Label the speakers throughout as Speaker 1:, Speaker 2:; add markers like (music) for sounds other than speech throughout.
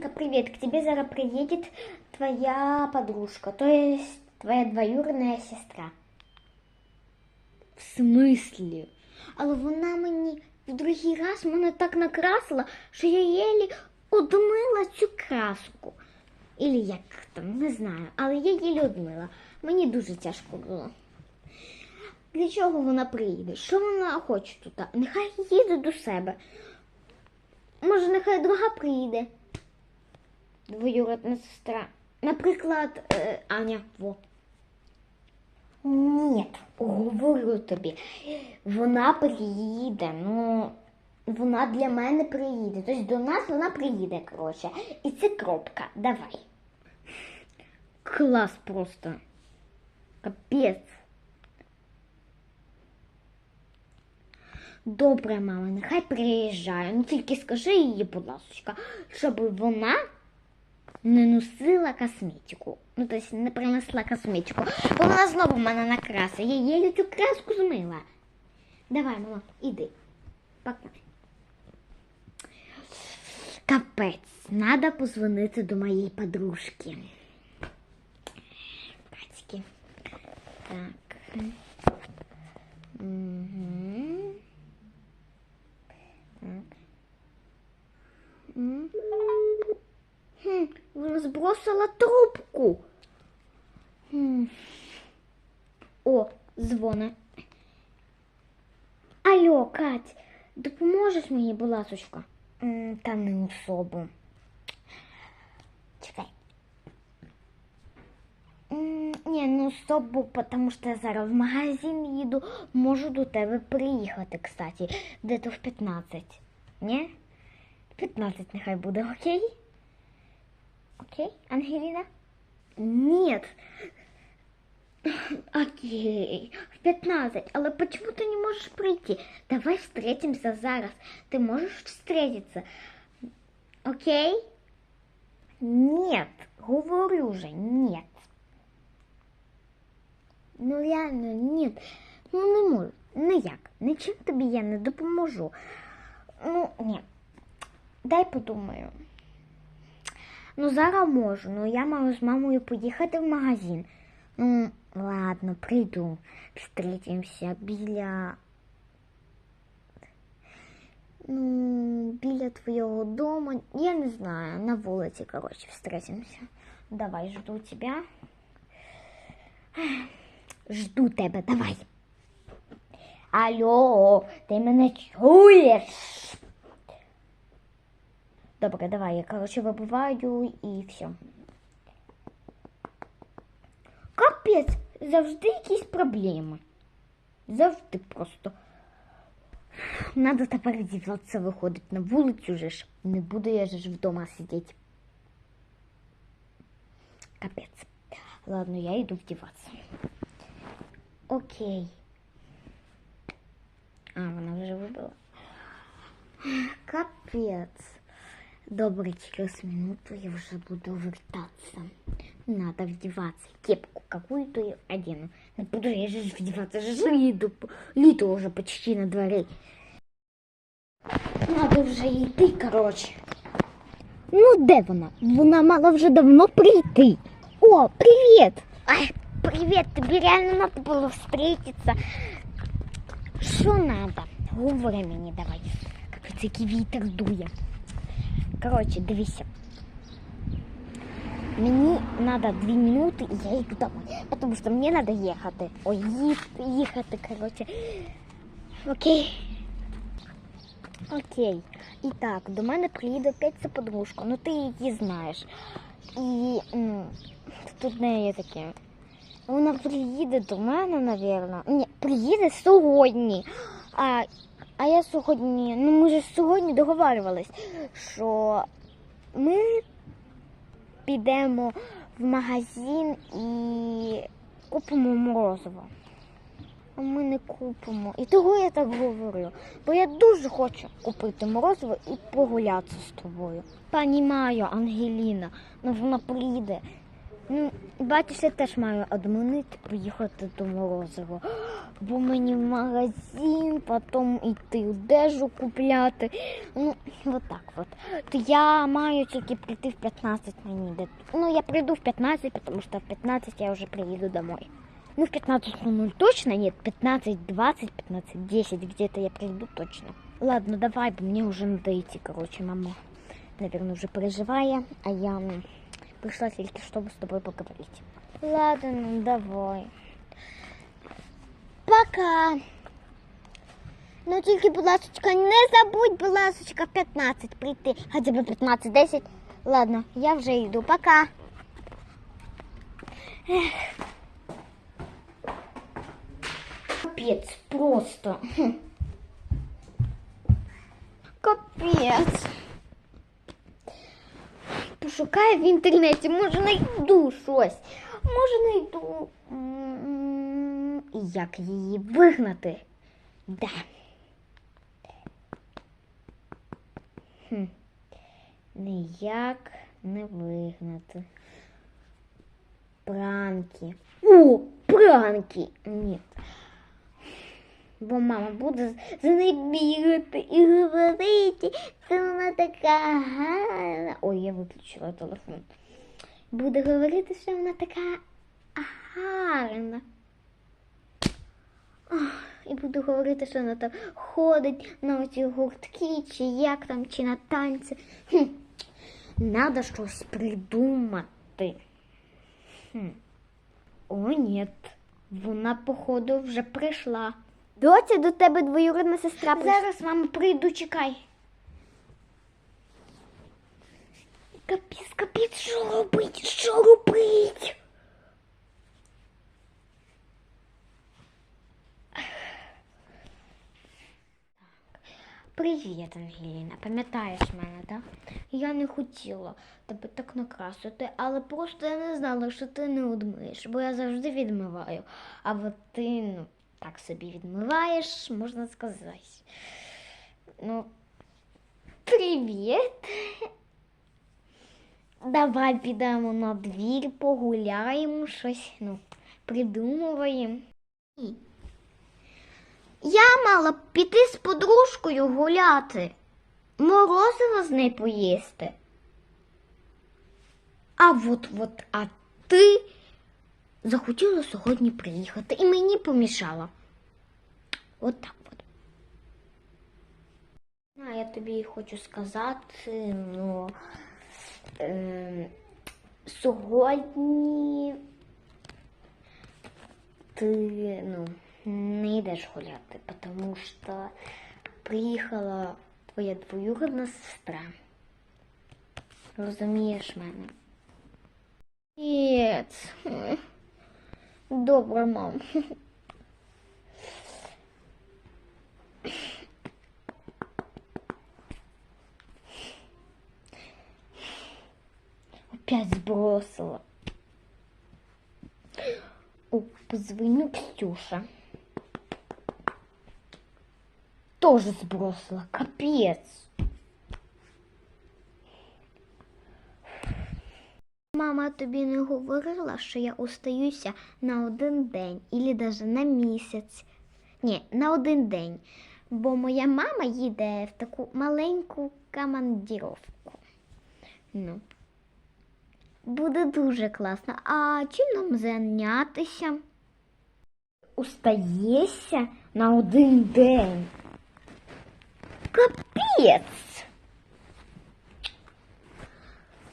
Speaker 1: Ангелинка, привет. К тебе зараз приедет твоя подружка, то есть твоя двоюродная сестра.
Speaker 2: В смислі?
Speaker 1: Але вона мені в другий раз мене так накрасила, що я єлі одмила цю краску. Ілі як там, не знаю, але я її одмила. Мені дуже тяжко було. Для чого вона приїде? Що вона хоче тут? Нехай їде до себе. Може, нехай друга приїде. Двоюродна сестра. Наприклад, е, Аня. Во. Ні, говорю тобі. Вона приїде. Ну, вона для мене приїде. Тобто до нас вона приїде, коротше. І це кропка. Давай.
Speaker 2: Клас просто. Капець.
Speaker 1: Добре, мама, нехай приїжджає. Ну тільки скажи їй, будь ласка, щоб вона не носила косметику. Ну, тобто не принесла косметику. Бо вона знову мене накрасила. Я її цю краску змила. Давай, мама, іди. Пока. Капець, надо позвонити до моєї подружки. Катьки. Так. вона збросила трубку. Хм. О, дзвони. Алло, Кать, допоможеш мені, будь ласочка? М, Та не особу. Чекай. М, Ні, ну особу, тому що я зараз в магазин їду, можу до тебе приїхати, кстати, де-то в 15. Ні? 15 нехай буде, окей? Окей, Ангеліна? Нет. (laughs) Окей, в 15. Але почему ты не можешь прийти? Давай встретимся зараз. Ты можешь встретиться? Окей? Нет, говорю же, нет. Ну реально, нет. Ну не можу. Ніяк. Нічим тобі я не допоможу. Ну, ні. Дай подумаю. Ну, зараз можу, ну я маю з мамою поїхати в магазин. Ну, ладно, прийду. Встретимся біля. Ну, біля твоєго дому. Я не знаю, на вулиці, коротше, встретимся. Давай, жду тебя. Жду тебе, давай. Алло, ти мене чуєш? Добре, давай, я, коротше, вибиваю і все. Капець, завжди якісь проблеми. Завжди просто. Надо тепер діватися виходить на вулицю же ж. Не буду я же ж вдома сидіти. Капець. Ладно, я йду вдіватися. Окей. А, вона вже вибила. Капець. Добре, через минуту я уже буду вертаться. Надо вдеваться. Кепку какую-то я одену. Не буду я же ж вдеваться, же ж літо, літо уже почти на дворі. Надо вже йти, короче. Ну, де вона? Вона мала вже давно прийти. О, привіт! Ай, привіт, тобі реально надо було встретиться. Що надо? Говори мені давай. Капець, який вітер дує. Коротше, дивися. Мені треба дві минути і я йду домой. Тому що мені треба їхати. Ой, їхати, коротше. Окей. Окей. І так, до мене приїде опять ця подружка. Ну ти її знаєш. І ну, тут в неї таке. Вона приїде до мене, напевно. Ні, приїде сьогодні. А, а я сьогодні, ну ми ж сьогодні договарювались, що ми підемо в магазин і купимо морозиво. А ми не купимо. І того я так говорю. Бо я дуже хочу купити морозиво і прогулятися з тобою. Понімаю, Ангеліна, ну вона приїде.
Speaker 2: Ну, бачиш, я теж маю одминити поїхати до Морозова. (gasps) Бо мені в магазин, потім йти одежу купляти. Ну, от так от. То я маю тільки прийти в 15 мені. Ну, я прийду в 15, тому що в 15 я вже приїду домой. Ну, в 15.00 точно нет, 15.20, 15.10 где-то я приду точно. Ладно, давай, мне уже надо идти, короче, мама, наверное, уже переживая, а я пришла только чтобы с тобой поговорить. Ладно, ну давай.
Speaker 1: Пока. Ну тільки, будь не забудь, будь ласка, в 15 прийти. Хоча б 15-10. Ладно, я вже йду. Пока.
Speaker 2: Капец, просто.
Speaker 1: Капець. Пошукаю в інтернеті, може знайду щось. Може знайду. Як її вигнати? Да.
Speaker 2: Хм. Ніяк не вигнати. Пранки.
Speaker 1: О, пранки.
Speaker 2: Ні. Бо мама буде за нею бігати і говорити, це вона така гарна. Ой, я виключила телефон. Буде говорити, що вона така гарна. Ах, І буду говорити, що вона там ходить на оці гуртки, чи як там, чи на танці. Хм. Надо щось придумати. Хм. О, ні. Вона, походу, вже прийшла.
Speaker 1: Доця, до тебе двоюрідна сестра прийшла.
Speaker 2: Зараз, мама, прийду, чекай.
Speaker 1: Капець, капець, що робить? Що робить?
Speaker 2: Привіт, Ангеліна. Пам'ятаєш мене, так? Я не хотіла тебе так накрасити, але просто я не знала, що ти не одмиєш, бо я завжди відмиваю. А от ти ну, так собі відмиваєш, можна сказати. Ну, привіт. Давай підемо на двір, погуляємо, щось ну, придумуваємо.
Speaker 1: Я мала б піти з подружкою гуляти, морозиво з нею поїсти.
Speaker 2: А от от, а ти захотіла сьогодні приїхати і мені помішала. От так от. А я тобі хочу сказати, ну е, сьогодні ти ну, не йдеш гуляти, тому що приїхала твоя двоюрідна сестра. Розумієш мене? Нет. Добре, мам. Опять сбросила. О, позвоню Ксюша. Тоже сбросила. Капец.
Speaker 1: Мама тобі не говорила, що я остаюся на один день, або навіть на місяць. Ні, на один день. Бо моя мама їде в таку маленьку командіровку.
Speaker 2: Ну,
Speaker 1: Буде дуже класно. А чим нам зайнятися?
Speaker 2: устаєшся на один день.
Speaker 1: Капець!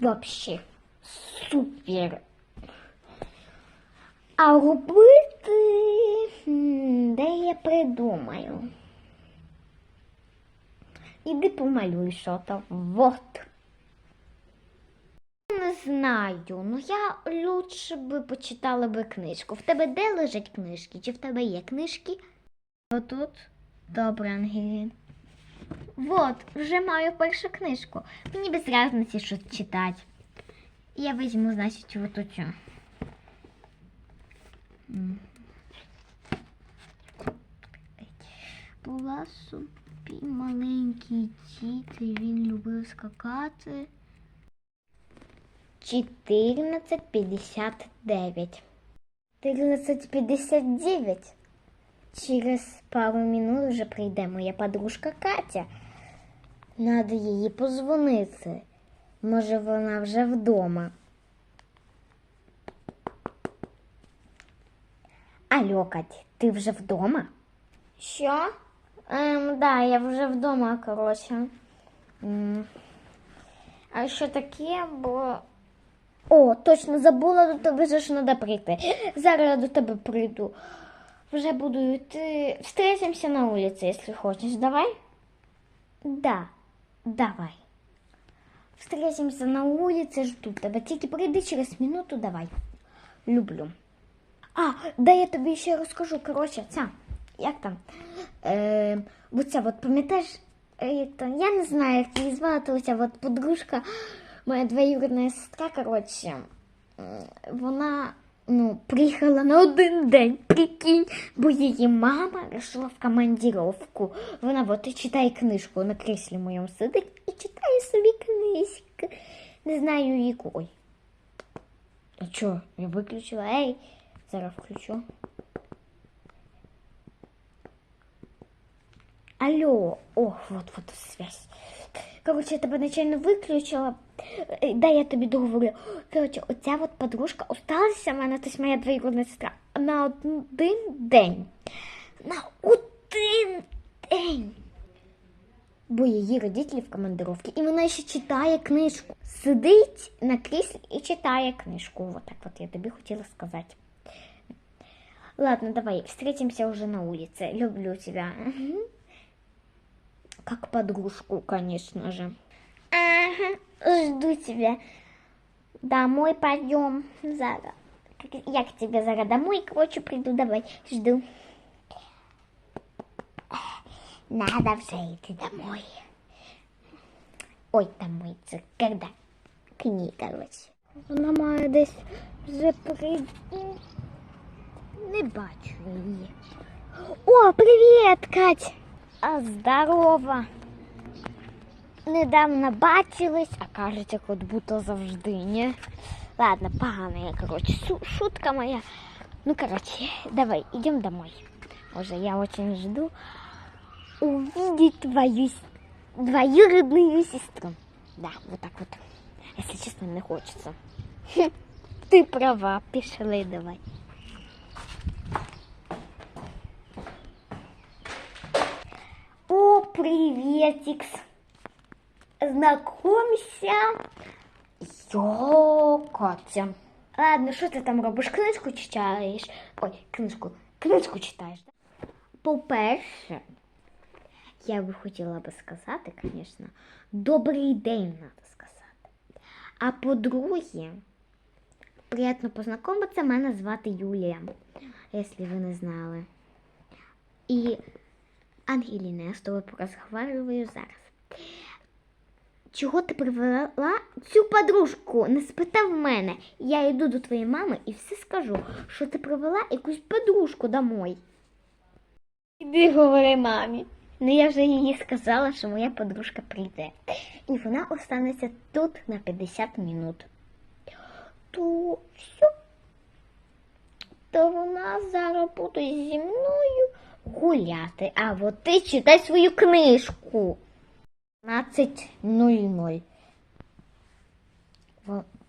Speaker 2: Вообще супер. А робити, де я придумаю. Іди помалюй що то. Вот.
Speaker 1: Не знаю. Ну я лучше би почитала би книжку. В тебе де лежать книжки? Чи в тебе є книжки?
Speaker 2: Отут. Добре, Ангелін.
Speaker 1: Вот, вже маю першу книжку. Мені без різниці, що читати. Я візьму, значить, от оцю.
Speaker 2: М.
Speaker 1: Була собі маленький дід, і він любив скакати. 14.59. 14.59. Через пару минут вже прийде моя подружка Катя. Надо їй позвонити. Може, вона вже вдома. Алло, Кать, ти вже вдома? Що? Ем, да, я вже вдома, коротше. М. А що таке, бо. О, точно забула до тебе вже ж треба прийти. Зараз я до тебе прийду. Вже буду йти. Встретимся на вулиці, якщо хочеш. Давай? Да, давай. Встретимся на улице, жду тебе. Тільки прийди через минуту, давай. Люблю. А, да я тобі ще розкажу. Коротше, ця, як там? Е, оця, от пам'ятаєш, е, там, я не знаю, як її звати, оця от подружка, моя двоюрідна сестра, коротше, вона ну, приїхала на один день, прикинь, бо її мама вирішила в командировку. Вона от читає книжку на кріслі моєму сидить і читає собі книжку. Не знаю яку. А чо? Я виключила. Ей, зараз включу. Алло, ох, вот вот связь. Короче, я тебе нечайно виключила. Е, Дай я тобі договорю. Короче, оця от подружка осталася в мене, тобто моя двоюрідна сестра, на один день. На один день. Бо її родителі в командировці. І вона ще читає книжку. Сидить на кріслі і читає книжку. Вот так вот я тобі хотіла сказати. Ладно, давай, встретимся уже на улице. Люблю тебя. Мгм. Как подружку, конечно же. Ага, жду тебя. Домой пойдем. Зара. Как- Я к тебе Зара домой, короче, приду. Давай, жду. Надо вже йти домой. Ой, домой, це когда? К ній, короче. Вона має десь вже прийти. Не бачу її. О, привіт, Кать! А здорова. Недавно бачились, а кажуть, як будто завжди, ні? Ладно, погана я, короче, шутка моя. Ну, короче, давай, идем домой. Уже я очень жду увидеть твою двоюродную сестру. Да, вот так вот. Если честно, не хочется. Ты права, пішли давай. О, приветикс. Знакомься. Йо, Катя. Ладно, що ти там робиш? Книжку читаєш? Ой, книжку. Книжку читаєш, так? По-перше, я би хотіла би сказати, звісно, добрий день, треба сказати. А по-друге, приємно познайомитися, мене звати Юлія, якщо ви не знали. І Ангеліна, я з тобою порозговариваю зараз. Чого ти привела цю подружку? Не спитав мене. Я йду до твоєї мами і все скажу, що ти привела якусь подружку домой. Іди говори мамі. Ну я вже їй сказала, що моя подружка прийде. І вона останеться тут на 50 минут. То все. То вона зараз буде зі мною гуляти. А от ти читай свою книжку. 15.00.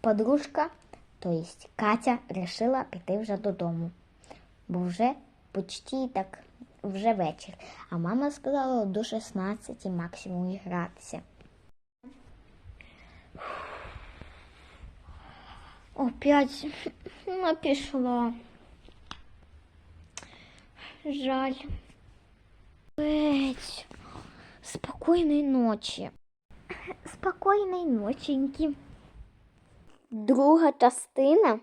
Speaker 1: Подружка, то есть Катя, решила піти вже додому. Бо вже почти так вже вечір. А мама сказала до 16 максимум гратися. Опять вона. Жаль. Петь. Спокійної ночі. Спокійної ноченьки. Друга частина